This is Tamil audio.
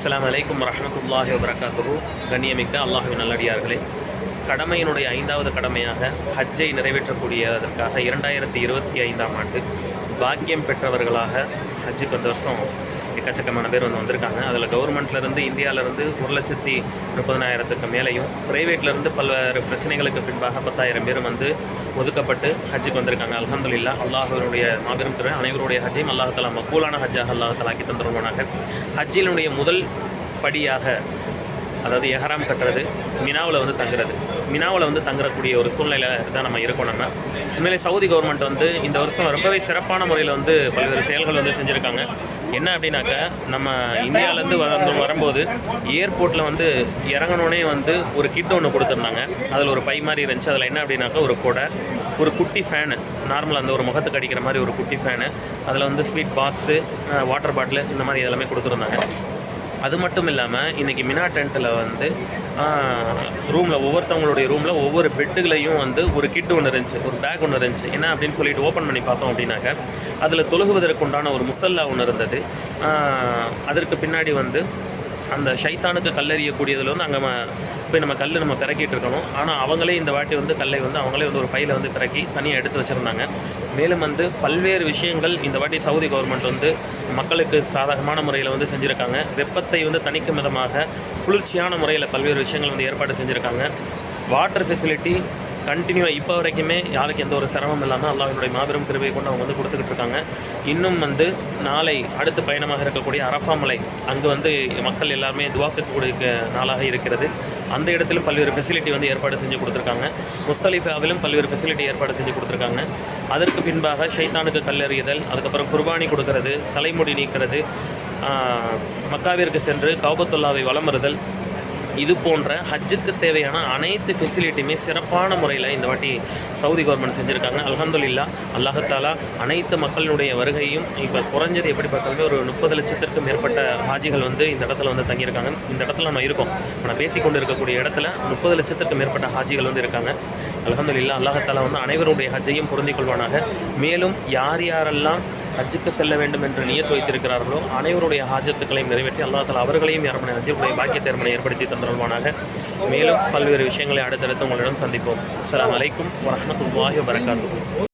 அஸ்லாம் அலைக்கும் வரஹ்மத்துல்லாஹி வபரகாத்துஹு. கண்ணியமிக்க அல்லாஹுவின் நல்லடியார்களே கடமையினுடைய ஐந்தாவது கடமையாக ஹஜ்ஜை நிறைவேற்றக்கூடியதற்காக இரண்டாயிரத்தி இருபத்தி ஐந்தாம் ஆண்டு பாக்கியம் பெற்றவர்களாக ஹஜ்ஜுக்கு இந்த வருஷம் எக்கச்சக்கமான பேர் வந்து வந்திருக்காங்க. அதில் கவர்மெண்ட்லேருந்து இந்தியாவிலேருந்து ஒரு லட்சத்தி முப்பதனாயிரத்துக்கு மேலேயும் ப்ரைவேட்லேருந்து பல்வேறு பிரச்சனைகளுக்கு பின்பாக பத்தாயிரம் பேரும் வந்து ஒதுக்கப்பட்டு ஹஜ்ஜுக்கு வந்திருக்காங்க. அல்ஹம்துலில்லா அல்லாஹருடைய மாபெரும் திரு அனைவருடைய ஹஜ்ஜையும் அல்லாஹலா மக்கூலான ஹஜ்ஜாக அல்லாஹலாக்கி தந்துருவானாக. ஹஜ்ஜினுடைய முதல் படியாக அதாவது எஹராம் கட்டுறது மினாவில் வந்து தங்குறது. மினாவில் வந்து தங்குறக்கூடிய ஒரு சூழ்நிலை தான் நம்ம இருக்கணும்னா நம்ம. உண்மையிலே சவுதி கவர்மெண்ட் வந்து இந்த வருஷம் ரொம்பவே சிறப்பான முறையில் வந்து பல்வேறு செயல்கள் வந்து செஞ்சுருக்காங்க. என்ன அப்படின்னாக்கா நம்ம இந்தியாவிலேருந்து வந்து வரும்போது ஏர்போர்ட்டில் வந்து இறங்கினோடனே வந்து ஒரு கிட் ஒன்று கொடுத்துருந்தாங்க. அதில் ஒரு பை மாதிரி இருந்துச்சு. அதில் என்ன அப்படின்னாக்கா ஒரு கொடை ஒரு குட்டி ஃபேனு நார்மலாக அந்த ஒரு முகத்துக்கு அடிக்கிற மாதிரி ஒரு குட்டி ஃபேனு அதில் வந்து ஸ்வீட் பாக்ஸு வாட்டர் பாட்டில் இந்த மாதிரி எல்லாமே கொடுத்துருந்தாங்க. அது மட்டும் இல்லாமல் இன்றைக்கி மினா டென்ட்டில் வந்து ரூமில் ஒவ்வொருத்தவங்களுடைய ரூமில் ஒவ்வொரு பெட்டுகளையும் வந்து ஒரு கிட் ஒன்று இருந்துச்சு ஒரு பேக் ஒன்று இருந்துச்சு. என்ன அப்படின்னு சொல்லிட்டு ஓப்பன் பண்ணி பார்த்தோம் அப்படின்னாக்க அதில் தொழுகுவதற்கு உண்டான ஒரு முசல்லா ஒன்று இருந்தது. அதற்கு பின்னாடி வந்து அந்த ஷைத்தானுக்கு கல்லறியக்கூடியதில் வந்து அங்கே போய் நம்ம கல் நம்ம பிறக்கிட்டு இருக்கணும். ஆனால் அவங்களே இந்த வாட்டி வந்து கல்லை வந்து அவங்களே வந்து ஒரு பையில் வந்து பிறக்கி தனியாக எடுத்து வச்சுருந்தாங்க. மேலும் வந்து பல்வேறு விஷயங்கள் இந்த வாட்டி சவுதி கவர்மெண்ட் வந்து மக்களுக்கு சாதகமான முறையில் வந்து செஞ்சுருக்காங்க. வெப்பத்தை வந்து தணிக்கும் விதமாக குளிர்ச்சியான முறையில் பல்வேறு விஷயங்கள் வந்து ஏற்பாடு செஞ்சுருக்காங்க. வாட்டர் ஃபெசிலிட்டி கண்டினியூவாக இப்போ வரைக்குமே யாருக்கு எந்த ஒரு சிரமம் இல்லாமல் அல்லாஹினுடைய மாபெரும் கிருபையை கொண்டு அவங்க வந்து கொடுத்துக்கிட்டு இருக்காங்க. இன்னும் வந்து நாளை அடுத்த பயணமாக இருக்கக்கூடிய அரஃபா மலை அங்கே வந்து மக்கள் எல்லாருமே துவாக்கக்கூடிய நாளாக இருக்கிறது. அந்த இடத்திலும் பல்வேறு ஃபெசிலிட்டி வந்து ஏற்பாடு செஞ்சு கொடுத்துருக்காங்க. முஸ்தலிஃபாவிலும் பல்வேறு ஃபெசிலிட்டி ஏற்பாடு செஞ்சு கொடுத்துருக்காங்க. அதற்கு பின்பாக ஷைத்தானுக்கு கல்லறியதல் அதுக்கப்புறம் குர்பானி கொடுக்கறது தலைமுடி நீக்கிறது மக்காவிற்கு சென்று கௌபத்துல்லாவை வலம் வருதல் இது போன்ற ஹஜ்ஜுக்கு தேவையான அனைத்து ஃபெசிலிட்டியுமே சிறப்பான முறையில் இந்த வாட்டி சவுதி கவர்மெண்ட் செஞ்சுருக்காங்க. அலகந்துல்லா அல்லாஹத்தாலா அனைத்து மக்களுடைய வருகையும் இப்போ குறைஞ்சது எப்படி பார்த்தாலுமே ஒரு முப்பது லட்சத்திற்கும் மேற்பட்ட ஹாஜிகள் வந்து இந்த இடத்துல வந்து தங்கியிருக்காங்க. இந்த இடத்துல நம்ம இருக்கோம். நான் பேசிக்கொண்டு இருக்கக்கூடிய இடத்துல முப்பது லட்சத்திற்கும் மேற்பட்ட ஹாஜிகள் வந்து இருக்காங்க. அலகந்துல்லா அல்லாஹத்தாலா வந்து அனைவருடைய ஹஜ்ஜையும் பொருந்திக் கொள்வானாக. மேலும் யார் யாரெல்லாம் ஹஜ்ஜுக்கு செல்ல வேண்டும் என்று நியத்து வைத்திருக்கிறார்களோ அனைவருடைய ஹாஜத்துக்களையும் நிறைவேற்றி அல்லா தலா அவர்களையும் யாரமனை ஹஜ்ஜுடைய பாக்கிய தேர்மனை ஏற்படுத்தி தந்துருவானாக மேலும் பல்வேறு விஷயங்களை அடுத்தடுத்து உங்களிடம் சந்திப்போம். அஸ்லாம் வலைக்கும் வரஹ்மத்துல்லாஹி வரகாத்து